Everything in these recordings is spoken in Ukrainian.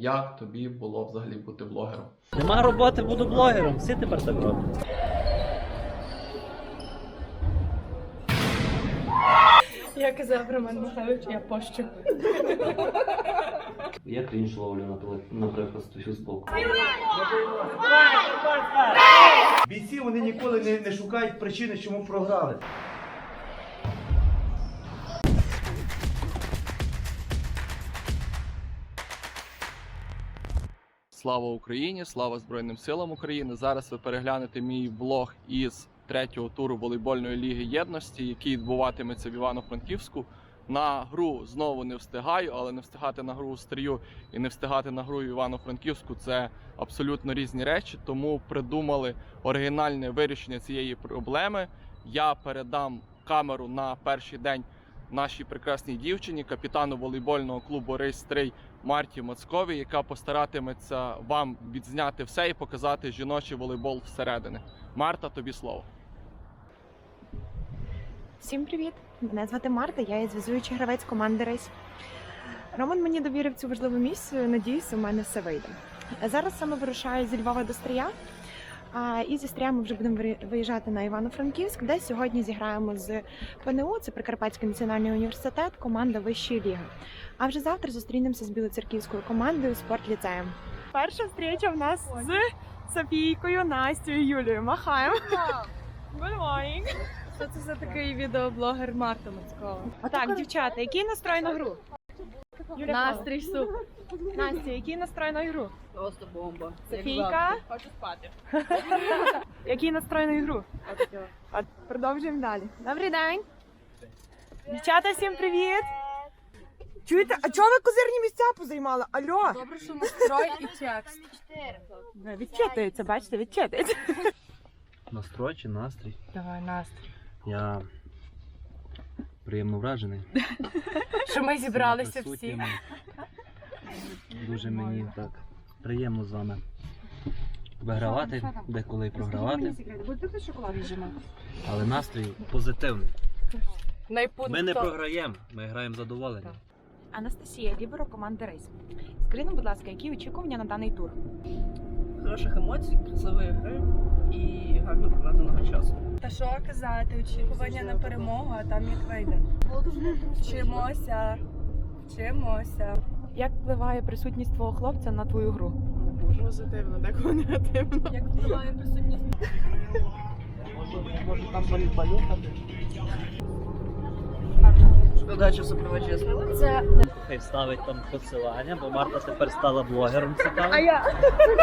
Як тобі було взагалі бути блогером? Нема роботи, буду блогером. Всі тепер так роблять. Я казав Роман Михайлович, я пощу. Я крінж ловлю, наприклад, наприклад, стою з боку. Бійці вони ніколи не, не шукають причини, чому програли. Слава Україні! Слава Збройним силам України! Зараз ви переглянете мій влог із третього туру волейбольної ліги єдності, який відбуватиметься в Івано-Франківську. На гру знову не встигаю, але не встигати на гру у стрію і не встигати на гру в Івано-Франківську це абсолютно різні речі. Тому придумали оригінальне вирішення цієї проблеми. Я передам камеру на перший день нашій прекрасній дівчині, капітану волейбольного клубу Рейс 3 Марті Мацковій, яка постаратиметься вам відзняти все і показати жіночий волейбол всередини. Марта, тобі слово. Всім привіт! Мене звати Марта, я є зв'язуючий гравець команди Рейс. Роман мені довірив цю важливу місію. Надіюсь, у мене все вийде. Зараз саме вирушаю зі Львова до Стрия. А, І зі Стрия ми вже будемо виїжджати на Івано-Франківськ, де сьогодні зіграємо з ПНУ, це Прикарпатський національний університет, команда Вищої ліги. А вже завтра зустрінемося з білоцерківською командою спортліцеєм. Перша зустріча в нас з Софійкою, Настю і Юлією. Махаємо. Good morning. Що це за такий відеоблогер Марта Мацкова? Так, дівчата, який настрой на гру? Юля Настрій супер. Настя, який настрой на гру? Просто бомба. Софійка, Хочу спати. який настрой на ігру? От, Продовжуємо далі. Добрий день. Дівчата, всім привіт. Чуєте, а чого ви козирні місця позаймали? Алло? Добре, що настрой і текст. Відчитується, бачите, відчитується. Настрой чи настрій? Давай, настрій. Я приємно вражений. Що ми зібралися всі. Дуже мені так приємно з вами вигравати, деколи й програвати. Але настрій позитивний. Ми не програємо, ми граємо задоволені. Анастасія, ліберо команди Рейс. Скажи нам, будь ласка, які очікування на даний тур? Хороших емоцій, красивої гри і гарно проведеного часу. Та що казати, очікування на перемогу, а там як вийде. Вчимося, вчимося. Як впливає присутність твого хлопця на твою гру? Позитивно, деколи негативно. Як впливає присутність? Може там балюхати. Шкода, сміло. Це Хай ставить там посилання, бо Марта тепер стала блогером цікавим. а я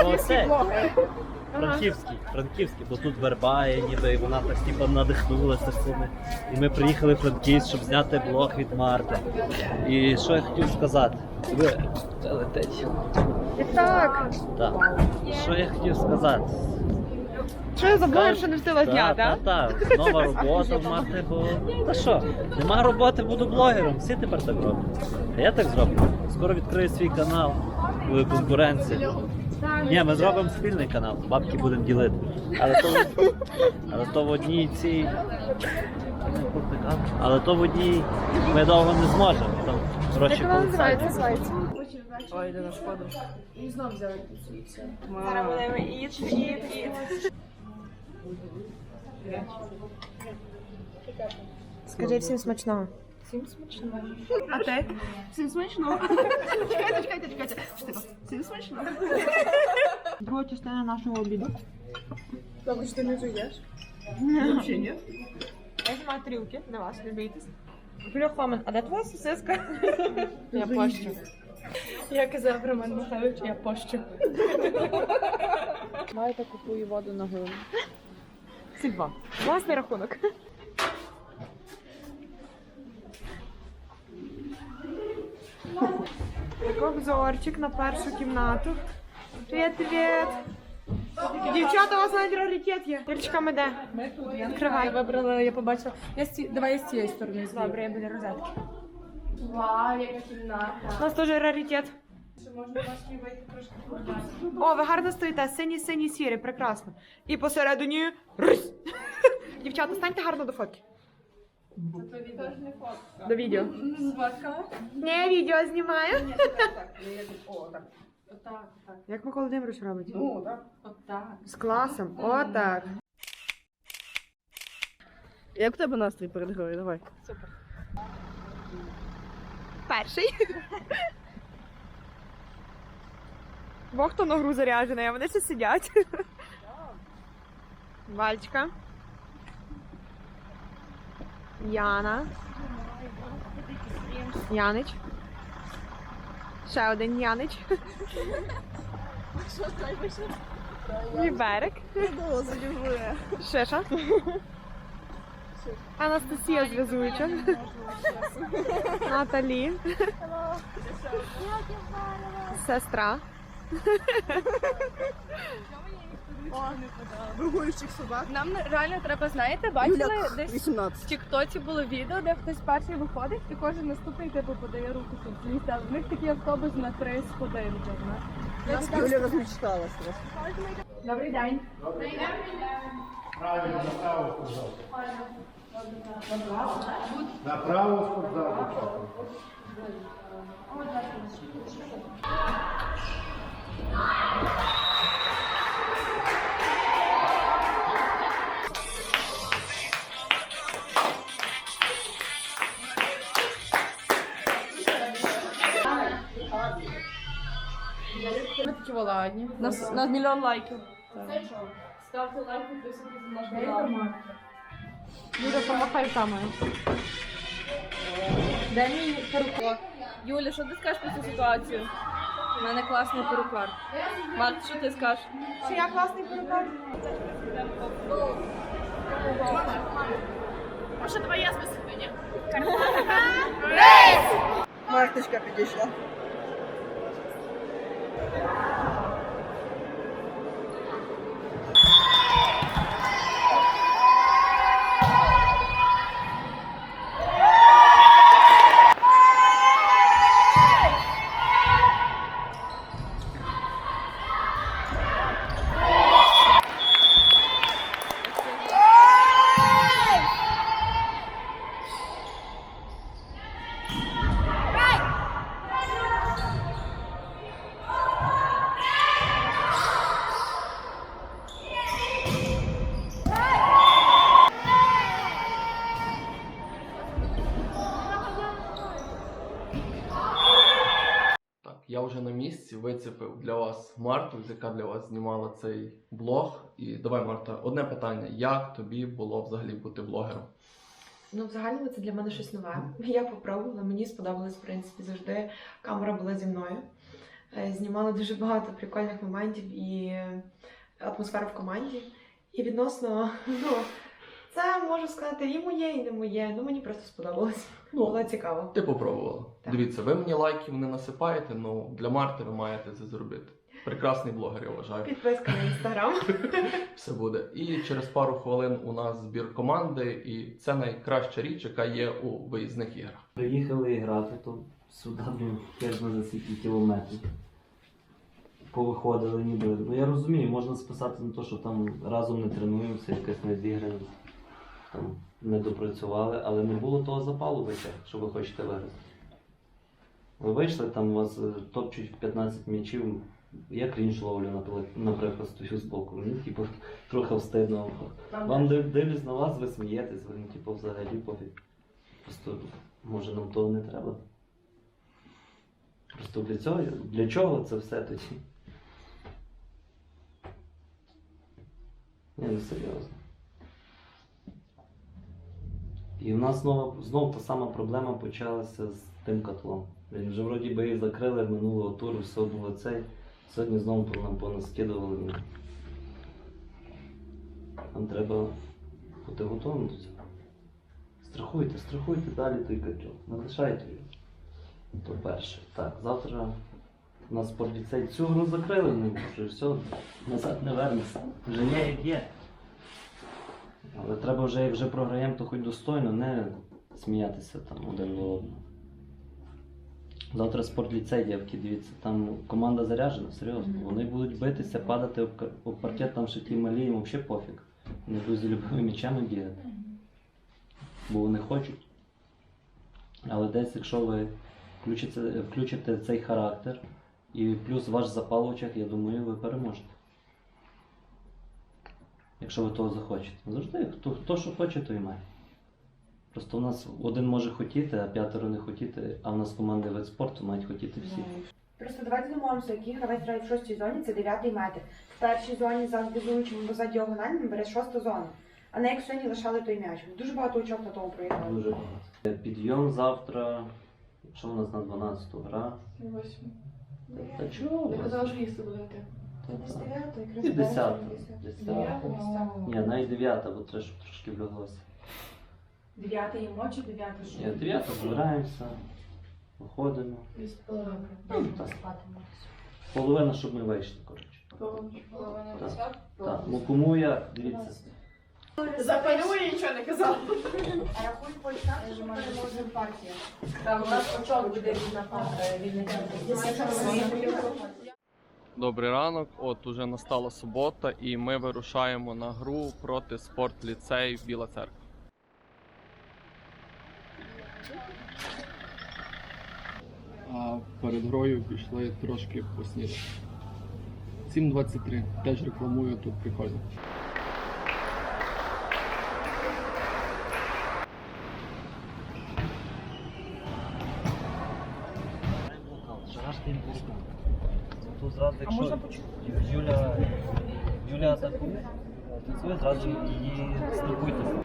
Ну, це, Франківський, Франківський, бо тут верба є, ніби і вона так типу, надихнулася цими. І ми приїхали в Франківськ, щоб зняти блог від Марти. І що я хотів сказати? Ви летить. так. Так. Що я хотів сказати? Що я забула, що не встигла Так, так, так. Нова робота в Марти, бо. Та що? Нема роботи, буду блогером. Всі тепер так роблять. А я так зроблю. Скоро відкрию свій канал в конкуренції. Ні, ми зробимо спільний канал, бабки будемо ділити. Але то, але то в одній цій. Але то в одній ми довго не зможемо. Там гроші полицяють. Ой, де наш подружка. І знов взяли Зараз будемо іт, іт, іт. Скажи всім смачного. Всім смачно. А ти? Всім смачно. Чекайте, чекайте, чекайте. Всім смачно. Друга частина нашого обіду. Тому що ти не жуєш. Взагалі ні. Я знімаю тарілки для вас, не бійтесь. А де твоя сосиска? Я пощу. Я казав Роман Михайлович, я пощу. Маєте купую воду на голову. Сільва. Власний рахунок. Обзорчик на першу кімнату. Привіт, привіт. Дівчата, у вас навіть раритет є. Юрчика, ми де? Ми тут. Я Відкривай. Вибрала, я побачила. Я ці... Давай я з цієї сторони. Добре, я біля розетки. Вау, яка кімната. У нас теж раритет. Можна бачити вийти трошки подалі? О, ви гарно стоїте. Сині, сині, сірі, прекрасно. І посередині. Дівчата, станьте гарно до фотки. Це відео ж не фотка. До відео. Фотка? Не, відео знімаю. Ні, так, так. Я- О, так. Отак, отак. Як Микола Володимирович робить? Ну, так. Отак. З класом. Отак. Як у тебе настрій перед грою? Давай. Перший. Бог хто на гру заряджений, а вони ще сидять. Вальчика. Яна. Янич. Ще один Янич. І берег. Що? Анастасія зв'язуюча. Наталі. Сестра. Вигулюючих собак. Нам реально треба, знаєте, бачили Юля, десь 18. в Тіктоці було відео, де хтось перший виходить, і кожен наступний типу подає руку тут злізти. А в них такий автобус на три сходинки. Юля розмічталася. Добрий день. Правильно, направо спортзал. Направо спортзал. Дівчата. Такі ладні. На, на мільйон лайків. Ставте лайк, підписуйтесь на наш канал. Юля, помахай камеру. Де мій перукар? Юля, що ти скажеш про цю ситуацію? У мене класний перукар. Марк, що ти скажеш? Чи я класний перукар? Може, твоя я списати, ні? Марточка підійшла. Так, я вже на місці вицепив для вас Марту, яка для вас знімала цей блог. І давай, Марта, одне питання: як тобі було взагалі бути блогером? Ну, взагалі це для мене щось нове. Я попробувала, мені сподобалось, в принципі, завжди камера була зі мною. Е, Знімала дуже багато прикольних моментів і атмосфера в команді. І відносно, ну, це можу сказати і моє, і не моє. Ну мені просто сподобалось. Ну, Було цікаво. Ти попробувала. Так. Дивіться, ви мені лайків не насипаєте, але для Марти ви маєте це зробити. Прекрасний блогер, я вважаю. Підписка на інстаграм. Все буде. І через пару хвилин у нас збір команди, і це найкраща річ, яка є у виїзних іграх. Приїхали грати, то сюди ну, за скільки кілометрів. Повиходили ніби. Ну я розумію, можна списати на те, що там разом не тренуємося, якась не зіграність, там не допрацювали, але не було того запалу в що ви хочете виграти. Ви вийшли, там вас е, топчуть 15 м'ячів. Я крінж ловлю, наприклад, стою з боку. Мені типу, трохи встидно. Вам дивлюсь на вас, ви смієтесь, ви ну, типу, взагалі пофіг. Просто може нам того не треба. Просто для цього для чого це все тоді? Ні, ну серйозно. І в нас знову, знову та сама проблема почалася з тим котлом. Він вже вроді би і закрили минулого туру, все було цей. Сьогодні знову нам понаскидували. Нам треба бути готовим до цього. Страхуйте, страхуйте далі той котел. Не лишайте його. То перше. Так, завтра у нас спортліцей цю гру закрили, ну вже все, назад не вернеться. Вже є як є. Але треба вже, як вже програємо, то хоч достойно, не сміятися там один до одного. Завтра спортліцей, дівки, дивіться, там команда заряджена, серйозно. Вони будуть битися, падати об, об паркет, там ще ті малі, їм взагалі пофіг. Вони будуть з любими м'ячами бігати. Бо вони хочуть. Але десь, якщо ви включите, включите цей характер, І плюс ваш запал в очах, я думаю, ви переможете. Якщо ви того захочете. Завжди, хто, хто що хоче, той має. Просто у нас один може хотіти, а п'ятеро не хотіти, а в нас команди вид спорту мають хотіти всі. Просто давайте домовимося, який гравець грає в шостій зоні, це дев'ятий метр. В першій зоні за візуючим або за діагональним бере шоста зона. А не як сьогодні лишали той м'яч. Дуже багато очок на тому проіграли. Дуже багато. Підйом завтра. Що у нас на 12 гра? Восьму. Та чого? Я казала, що їсти будете. Та З якраз І 10. десята. 10. Ні, навіть 9, бо треба, щоб трошки вляглося. Дев'ятий їмо чи дев'ятий Ні, 9 збираємося, виходимо. Ну, так. Половина, щоб ми вийшли, коротше. Половина Так. десят. Так, ну кому як, дивіться. Запалює нічого не казав. Рахуй по інакше, що переможе партія. Там у нас очок буде від Добрий ранок. От уже настала субота, і ми вирушаємо на гру проти спортліцей Біла Церква. А перед грою пішли трошки поснідати. 7.23. Теж рекламую тут прикольно. Тут зразу, якщо Юля, Юля атакує, то зразу її спілкуйтеся.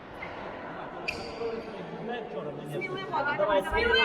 Давай, сміливо!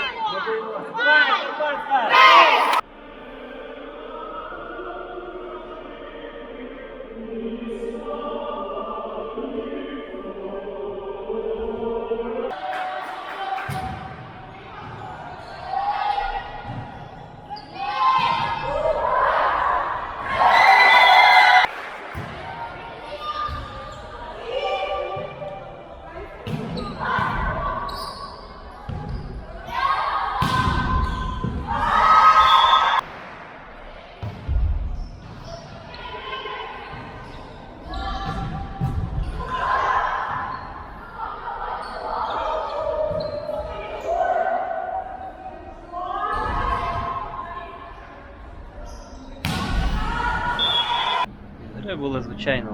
Звичайно,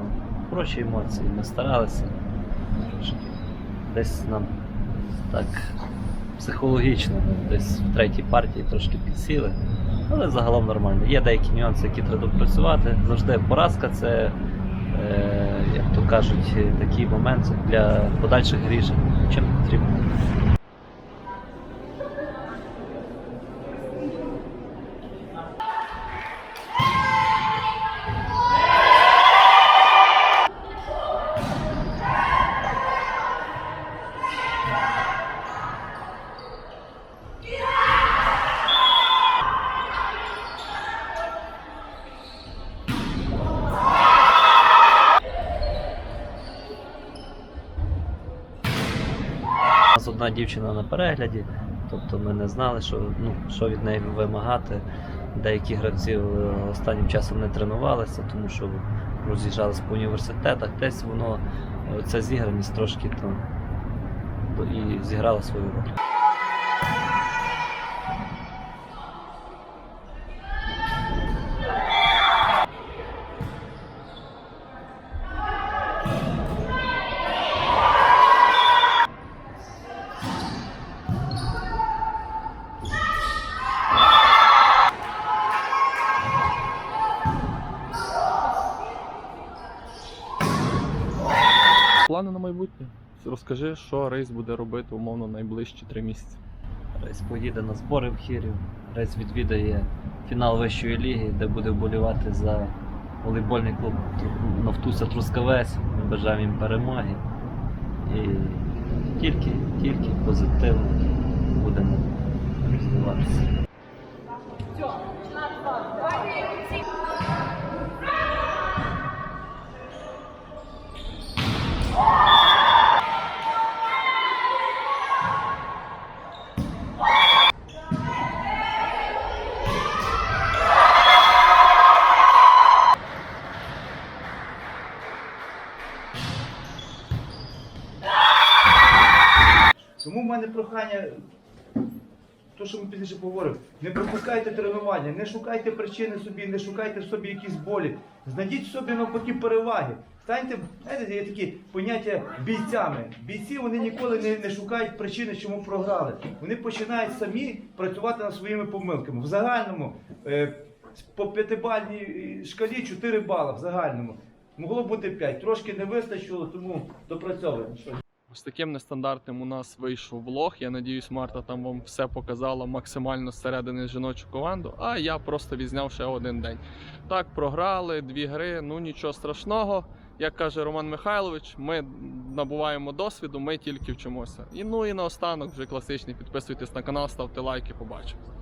хороші емоції. Ми старалися. Десь нам так психологічно, десь в третій партії трошки підсіли. Але загалом нормально. Є деякі нюанси, які треба допрацювати. Завжди поразка це, е, як то кажуть, такий момент для подальших рішень. Чим потрібно. Нас одна дівчина на перегляді, тобто ми не знали, що, ну, що від неї вимагати. Деякі гравці е, останнім часом не тренувалися, тому що роз'їжджалися по університетах. Десь воно, е, ця зіграність трошки то, то і зіграла свою роль. Розкажи, що рейс буде робити умовно найближчі три місяці. Рейс поїде на збори в Хірів. Рейс відвідає фінал вищої ліги, де буде вболівати за волейбольний клуб Нафтуся Трускавець. Ми бажаємо їм перемоги. І тільки, тільки позитивно будемо розвиватися. Тому в мене прохання то, що ми пізніше поговоримо, не пропускайте тренування, не шукайте причини собі, не шукайте в собі якісь болі. Знайдіть в собі навпаки переваги. Станьте, знаєте, є такі поняття бійцями. Бійці вони ніколи не, не шукають причини, чому програли. Вони починають самі працювати над своїми помилками. В загальному е, по п'ятибальній е, шкалі 4 бала в загальному. Могло бути 5. Трошки не вистачило, тому допрацьовуємо. Ось таким нестандартним у нас вийшов влог. Я надіюсь, Марта там вам все показала максимально зсередини жіночу команду. А я просто відзняв ще один день. Так, програли дві гри, ну нічого страшного. Як каже Роман Михайлович, ми набуваємо досвіду, ми тільки вчимося. І ну і наостанок вже класичний. Підписуйтесь на канал, ставте лайки, побачимось.